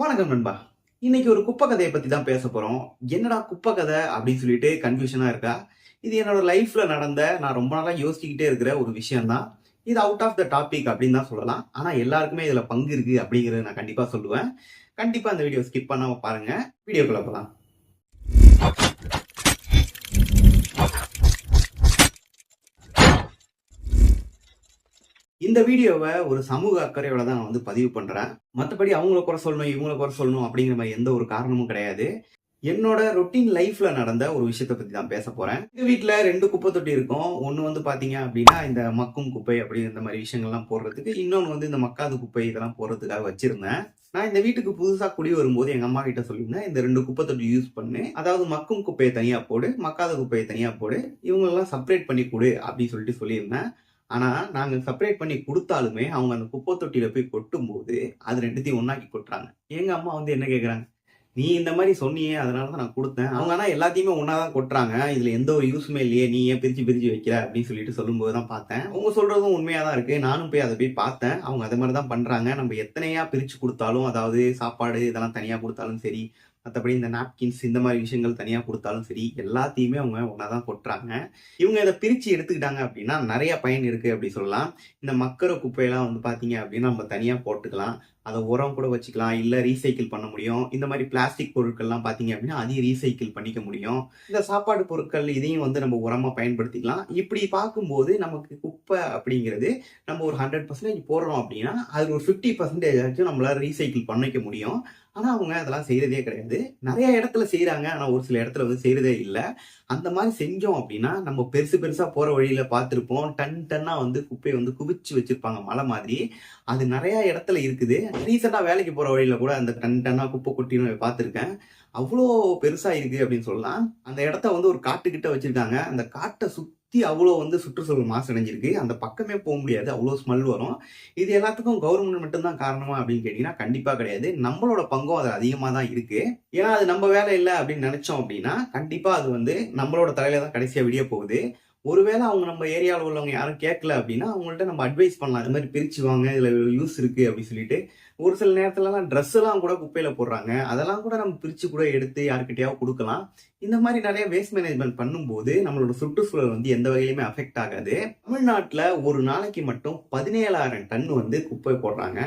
வணக்கம் நண்பா. இன்னைக்கு ஒரு குப்பை கதையை பத்தி தான் பேச போறோம். என்னடா குப்பை கதை அப்படின்னு சொல்லிட்டு கன்ஃபியூஷனா இருக்கா? இது என்னோட லைஃப்ல நடந்த நான் ரொம்ப நாளா யோசிச்சுக்கிட்டே இருக்கிற ஒரு விஷயம் தான் இது அவுட் ஆஃப் த டாபிக் அப்படின்னு தான் சொல்லலாம். ஆனா எல்லாருக்குமே இதுல பங்கு இருக்கு அப்படிங்கறத நான் கண்டிப்பா சொல்லுவேன். கண்டிப்பா இந்த வீடியோ ஸ்கிப் பண்ணாம பாருங்க. வீடியோக்குள்ள போலாம். இந்த வீடியோவை ஒரு சமூக அக்கறையோட தான் நான் வந்து பதிவு பண்றேன். மற்றபடி அவங்கள குறை சொல்லணும் இவங்கள குறை சொல்லணும் அப்படிங்கிற மாதிரி எந்த ஒரு காரணமும் கிடையாது. என்னோட ரொட்டீன் லைஃப்ல நடந்த ஒரு விஷயத்தை பத்தி தான் பேச போறேன். எங்க வீட்டுல ரெண்டு குப்பை தொட்டி இருக்கும். ஒன்னு வந்து பாத்தீங்க அப்படின்னா இந்த மக்கும் குப்பை அப்படிங்கிற இந்த மாதிரி விஷயங்கள்லாம் போடுறதுக்கு இன்னொன்னு வந்து இந்த மக்காத குப்பை இதெல்லாம் போடுறதுக்காக வச்சிருந்தேன். நான் இந்த வீட்டுக்கு புதுசா குடி வரும்போது எங்க அம்மா கிட்ட சொல்லியிருந்தேன் இந்த ரெண்டு குப்பை தொட்டி யூஸ் பண்ணு. அதாவது மக்கும் குப்பையை தனியா போடு மக்காத குப்பையை தனியா போடு. இவங்களெல்லாம் செப்பரேட் பண்ணி கொடு அப்படின்னு சொல்லிட்டு சொல்லியிருந்தேன். ஆனால் நாங்கள் செப்பரேட் பண்ணி கொடுத்தாலுமே அவங்க அந்த குப்பை தொட்டியில் போய் கொட்டும் போது அது ரெண்டுத்தையும் ஒன்றாக்கி கொட்டுறாங்க. எங்கள் அம்மா வந்து என்ன கேட்குறாங்க நீ இந்த மாதிரி சொன்னியே அதனால தான் நான் கொடுத்தேன். அவங்க ஆனால் எல்லாத்தையுமே ஒன்றா தான் கொட்டுறாங்க. இதில் எந்த ஒரு யூஸுமே இல்லையே நீ ஏன் பிரித்து பிரித்து வைக்கிற அப்படின்னு சொல்லிட்டு சொல்லும்போது தான் பார்த்தேன். அவங்க சொல்கிறதும் உண்மையாக தான் இருக்குது நானும் போய் அதை போய் பார்த்தேன். அவங்க அதே மாதிரி தான் பண்ணுறாங்க நம்ம எத்தனையாக பிரித்து கொடுத்தாலும் அதாவது சாப்பாடு இதெல்லாம் தனியாக கொடுத்தாலும் சரி மற்றபடி இந்த நாப்கின்ஸ் இந்த மாதிரி விஷயங்கள் தனியாக கொடுத்தாலும் சரி எல்லாத்தையுமே அவங்க ஒன்றா தான் கொட்டுறாங்க. இவங்க இதை பிரித்து எடுத்துக்கிட்டாங்க அப்படின்னா நிறைய பயன் இருக்குது அப்படி சொல்லலாம். இந்த மக்கிற குப்பையெல்லாம் வந்து பார்த்தீங்க அப்படின்னா நம்ம தனியாக போட்டுக்கலாம். அதை உரம் கூட வச்சுக்கலாம். இல்லை ரீசைக்கிள் பண்ண முடியும். இந்த மாதிரி பிளாஸ்டிக் பொருட்கள்லாம் பார்த்தீங்க அப்படின்னா அதையும் ரீசைக்கிள் பண்ணிக்க முடியும். இந்த சாப்பாடு பொருட்கள் இதையும் வந்து நம்ம உரமாக பயன்படுத்திக்கலாம். இப்படி பார்க்கும்போது நமக்கு குப்பை அப்படிங்கிறது நம்ம ஒரு ஹண்ட்ரட் பர்சன்டேஜ் போடுறோம் அப்படின்னா அது ஒரு ஃபிஃப்டி பர்சன்டேஜ் ஆச்சும் நம்மளால் ரீசைக்கிள் பண்ணிக்க முடியும். ஆனால் அவங்க அதெல்லாம் செய்கிறதே கிடையாது. நிறைய இடத்துல செய்கிறாங்க ஆனால் ஒரு சில இடத்துல வந்து செய்கிறதே இல்லை. அந்த மாதிரி செஞ்சோம் அப்படின்னா நம்ம பெருசு பெருசாக போகிற வழியில் பார்த்துருப்போம். டன் டன்னாக வந்து குப்பையை வந்து குவிச்சு வச்சுருப்பாங்க மலை மாதிரி. அது நிறையா இடத்துல இருக்குது. ரீசெண்டாக வேலைக்கு போகிற வழியில் கூட அந்த டன் டன்னாக குப்பை கொட்டின்னு பார்த்துருக்கேன். அவ்வளோ பெருசாக இருக்குது அப்படின்னு சொல்லலாம். அந்த இடத்த வந்து ஒரு காட்டுக்கிட்ட வச்சுருக்காங்க. அந்த காட்டை சுற்றி அவ்வளோ வந்து சுற்றுச்சூழல் மாசடைஞ்சிருக்கு அந்த பக்கமே போக முடியாது. அவ்வளோ ஸ்மெல் வரும். இது எல்லாத்துக்கும் கவர்மெண்ட் மட்டும்தான் காரணமா அப்படின்னு கேட்டிங்கன்னா கண்டிப்பாக கிடையாது. நம்மளோட பங்கும் அது அதிகமாக தான் இருக்குது ஏன்னா அது நம்ம வேலை இல்லை அப்படின்னு நினச்சோம் அப்படின்னா கண்டிப்பாக அது வந்து நம்மளோட தலையில தான் கடைசியாக விடிய போகுது. ஒருவேளை அவங்க நம்ம ஏரியாவில் உள்ளவங்க யாரும் கேட்கல அப்படின்னா அவங்கள்ட்ட நம்ம அட்வைஸ் பண்ணலாம். இது மாதிரி பிரித்து வாங்க இதில் யூஸ் இருக்குது அப்படின்னு சொல்லிட்டு ஒரு சில நேரத்துலலாம் ட்ரெஸ்ஸெல்லாம் கூட குப்பையில் போடுறாங்க. அதெல்லாம் கூட நம்ம பிரித்து கூட எடுத்து யாருக்கிட்டையாவது கொடுக்கலாம். இந்த மாதிரி நிறைய வேஸ்ட் மேனேஜ்மெண்ட் பண்ணும்போது நம்மளோட சுற்றுச்சூழல் வந்து எந்த வகையிலுமே அஃபெக்ட் ஆகாது. தமிழ்நாட்டில் ஒரு நாளைக்கு மட்டும் பதினேழாயிரம் டன் வந்து குப்பை போடுறாங்க.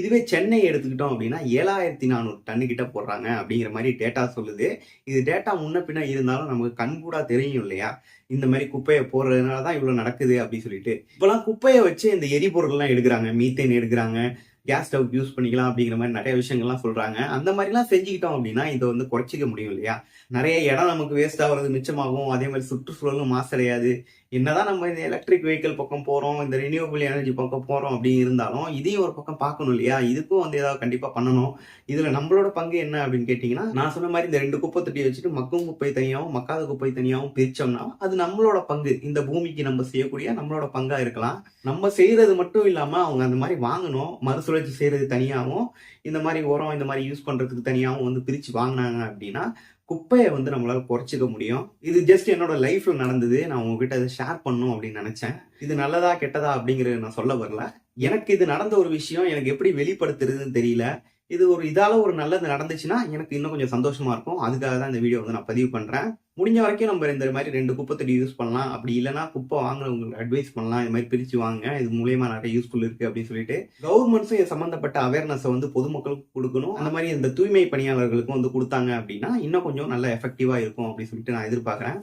இதுவே சென்னை எடுத்துக்கிட்டோம் அப்படின்னா ஏழாயிரத்தி நானூறு டன்னு கிட்ட போடுறாங்க அப்படிங்கிற மாதிரி டேட்டா சொல்லுது. இது டேட்டா முன்ன பின்ன இருந்தாலும் நமக்கு கண்கூடாக தெரியும் இல்லையா? இந்த மாதிரி குப்பையை போடுறதுனால தான் இவ்வளோ நடக்குது அப்படின்னு சொல்லிட்டு. இப்போலாம் குப்பையை வச்சு இந்த எரிபொருள்லாம் எடுக்கிறாங்க மீத்தேன் எடுக்கிறாங்க கேஸ் ஸ்டவ் யூஸ் பண்ணிக்கலாம் அப்படிங்கிற மாதிரி நிறைய விஷயங்கள்லாம் சொல்றாங்க. அந்த மாதிரிலாம் செஞ்சுக்கிட்டோம் அப்படின்னா இதை வந்து குறைச்சிக்க முடியும் இல்லையா? நிறைய இடம் நமக்கு வேஸ்ட் ஆகுறது மிச்சமாகும். அதே மாதிரி சுற்றுச்சூழலும் மாசடையாது. என்னதான் நம்ம இந்த எலக்ட்ரிக் வெஹிக்கிள் பக்கம் போகிறோம் இந்த ரினியூவபிள் எனர்ஜி பக்கம் போகிறோம் அப்படின்னு இருந்தாலும் இதையும் ஒரு பக்கம் பார்க்கணும் இல்லையா? இதுக்கும் வந்து ஏதாவது கண்டிப்பாக பண்ணணும். இதில் நம்மளோட பங்கு என்ன அப்படின்னு கேட்டிங்கன்னா நான் சொன்ன மாதிரி இந்த ரெண்டு குப்பை தொட்டி வச்சுட்டு மக்கும் குப்பை தனியாகவும் மக்காத குப்பை தனியாகவும் பிரித்தோம்னா அது நம்மளோட பங்கு. இந்த பூமிக்கு நம்ம செய்யக்கூடிய நம்மளோட பங்காக இருக்கலாம். நம்ம செய்கிறது மட்டும் இல்லாமல் அவங்க அந்த மாதிரி வாங்கணும். மறுசுழற்சி செய்கிறது தனியாகவும் இந்த மாதிரி உரம் இந்த மாதிரி யூஸ் பண்ணுறதுக்கு தனியாகவும் வந்து பிரித்து வாங்கினாங்க அப்படின்னா குப்பையை வந்து நம்மளால் குறைச்சிக்க முடியும். இது ஜஸ்ட் என்னோட லைஃப்ல நடந்தது. நான் உங்ககிட்ட அதை ஷேர் பண்ணும் அப்படின்னு நினைச்சேன். இது நல்லதா கெட்டதா அப்படிங்கறது நான் சொல்ல வரல. எனக்கு இது நடந்த ஒரு விஷயம் எனக்கு எப்படி வெளிப்படுத்துறதுன்னு தெரியல. இது ஒரு இதால ஒரு நல்லது நடந்துச்சுன்னா எனக்கு இன்னும் கொஞ்சம் சந்தோஷமா இருக்கும். அதுக்காக தான் இந்த வீடியோ வந்து நான் பதிவு பண்றேன். முடிஞ்ச வரைக்கும் நம்ம இந்த மாதிரி ரெண்டு குப்பை தடி யூஸ் பண்ணலாம். அப்படி இல்லைன்னா குப்பை வாங்குறவங்களுக்கு அட்வைஸ் பண்ணலாம். இந்த மாதிரி பிரிச்சு வாங்க. இது மூலியமா நிறைய யூஸ்ஃபுல் இருக்கு அப்படின்னு சொல்லிட்டு கவர்மெண்ட்ஸும் இது சம்பந்தப்பட்ட அவேர்னஸை வந்து பொதுமக்களுக்கு கொடுக்கணும். அந்த மாதிரி இந்த தூய்மை பணியாளர்களுக்கும் வந்து கொடுத்தாங்க அப்படின்னா இன்னும் கொஞ்சம் நல்ல எஃபெக்டிவா இருக்கும் அப்படின்னு சொல்லிட்டு நான் எதிர்பார்க்கறேன்.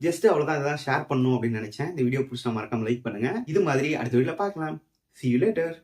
ஜஸ்ட் அவ்வளோதான் இதான் ஷேர் பண்ணும் அப்படின்னு நினைச்சேன். இந்த வீடியோ பிடிச்சா மறக்காம லைக் பண்ணுங்க. இது மாதிரி அடுத்த வீடியோல பார்க்கலாம். C you later